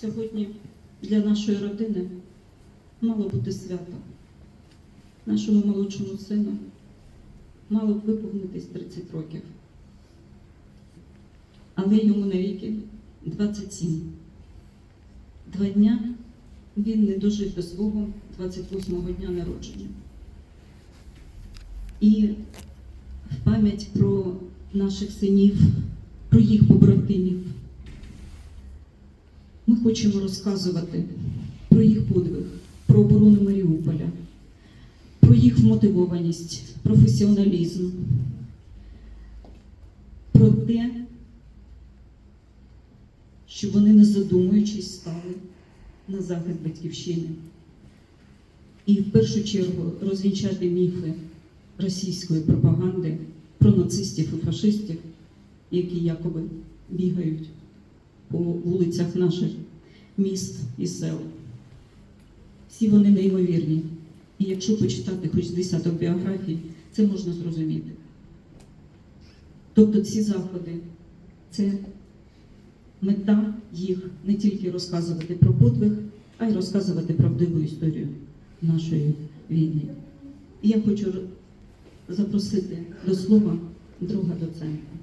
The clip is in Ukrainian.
Сьогодні для нашої родини мало бути свято. Нашому молодшому сину мало б виповнитись 30 років. Але йому навіки 27. Два дня він не дожив до свого 28-го дня народження. І в пам'ять про наших синів, про їх побратимів. Ми хочемо розказувати про їх подвиг, про оборону Маріуполя, про їх вмотивованість, професіоналізм, про те, що вони, не задумуючись, стали на захист батьківщини. І в першу чергу розвінчати міфи російської пропаганди про нацистів і фашистів, які якоби бігають по вулицях наших міст і сел. Всі вони неймовірні. І якщо почитати хоч десяток біографій, це можна зрозуміти. Тобто ці заходи це мета їх не тільки розказувати про подвиг, а й розказувати правдиву історію нашої війни. І я хочу запросити до слова друга доцента.